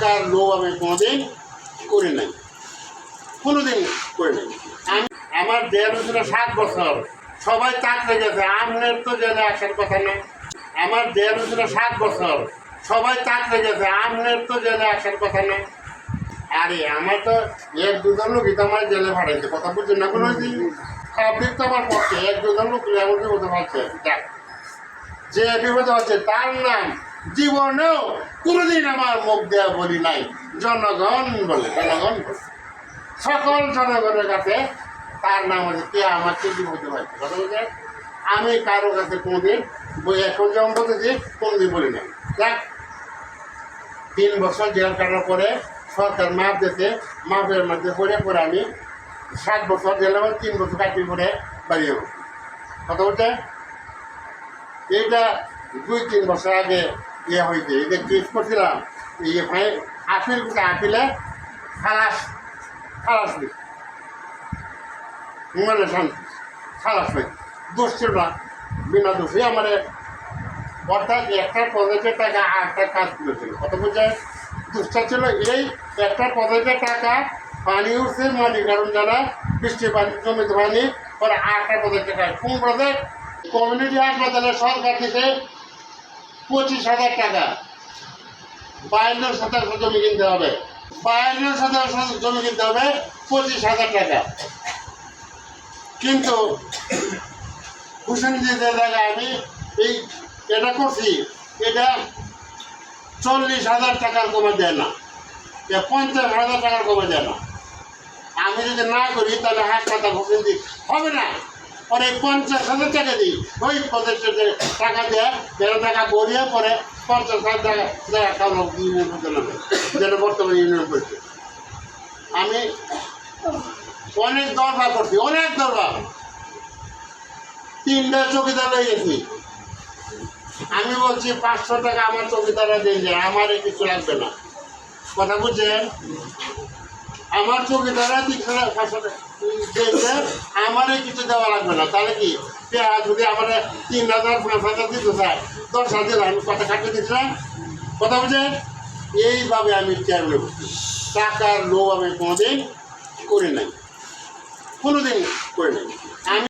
টাকার লোভ আমি কোনোদিন করি নাই। কোনোদিন করি নাই। আমি, আমার দেড় ছিল সাত বছর। সবাই চাকরি গেছে, আমনের তো জেনে আসার কথা না। আমার দেড় ছিল সাত বছর। সবাই চাকরি গেছে, আমনের তো জেনে আসার কথা না। আরে, আমার তো এক দুজন লোকই তো আমার জেলে ভাড়াইছে কথা বুঝছেন না কোনো পাবলিক তো আমার পক্ষে, এক দুজন লোক হতে পারছে। যে বিপদে হচ্ছে তার নাম জীবনেও কোনোদিন আমার মুখ দেওয়া বলি নাই। জনগণ বলে, জনগণ সকল জনগণের কাছে তার নাম হচ্ছে কে আমাকে পাচ্ছে কথা বলছে আমি কারও কাছে কোনোদিন বই এখন যেমন বলতেছি, কোনোদিন বলি নাই। যাক, তিন বছর জেল কাটার পরে সরকার মাপ দিতে মাপের মধ্যে পড়ে পরে আমি সাত বছর জেলে তিন বছর কাটি পরে বাড়ি যাব কথা বলছে এইটা দুই, তিন বছর আগে ইয়ে হয়েছে এটা কেস করছিলাম ভাই আপিল করতে আপিলে খালাস খালাস দিই মানে শান্তি খালাস হয়েছে। দোষ ছিল না, বিনা দোষে আমার অর্থাৎ একটা প্রজেক্টের টাকা আটটা কাজ করেছিল। কত বলছে দোষটা ছিল এই, একটা প্রজেক্টের টাকা পানি উঠছে, মাটি কারণ যারা বৃষ্টি পানি জমিতে পানি পরে আটটা প্রজেক্টের টাকা। কোন প্রজেক্ট কমিউনিটি হাসপাতালে সরকার থেকে পঁচিশ হাজার টাকা। বায়ান্ন শতাংশ জমি কিনতে হবে। বায়ান্ন শতাংশ জমি কিনতে হবে, পঁচিশ হাজার টাকা। কিন্তু হুসেনজিদের জায়গায় আমি এই এটা করছি, এটা চল্লিশ হাজার টাকার কমে দেয় না। পঞ্চাশ হাজার টাকার কমে দেয় না। আমি যদি না করি, তাহলে হাসপাতাল হুসেনজি হবে না। পরে পঞ্চাশ হাজার টাকা দিই। ওই প্রদেশে টাকা দেয় তেরো টাকা বলিয়ে পরে পঞ্চাশ হাজার টাকা টাকা খাওয়ানো ইউনিয়ন যেটা বর্তমানে ইউনিয়ন করছে আমি অনেক দরবার করছি, অনেক দরবার। তিনটা চৌকিদার হয়ে গেছি আমি বলছি, পাঁচশো টাকা আমার চৌকিদারা দিয়ে যায় আমার কিছু লাগবে না। কথা বুঝছেন? আমার চোখে দ্বারা তুই খারাপ টাকা আমারে কিছু দেওয়া লাগবে না। তাহলে কি? পেঁয়াজ যদি আমার তিন হাজার পাঁচ হাজার দিতে চায় দশ হাজার, আমি কথা কাটতে দিচ্ছিলাম কথা বুঝে এইভাবে আমি চেয়ারে বসছি টাকার লোভ আমি কোনোদিন করি নাই। কোনোদিন করি নাই। আমি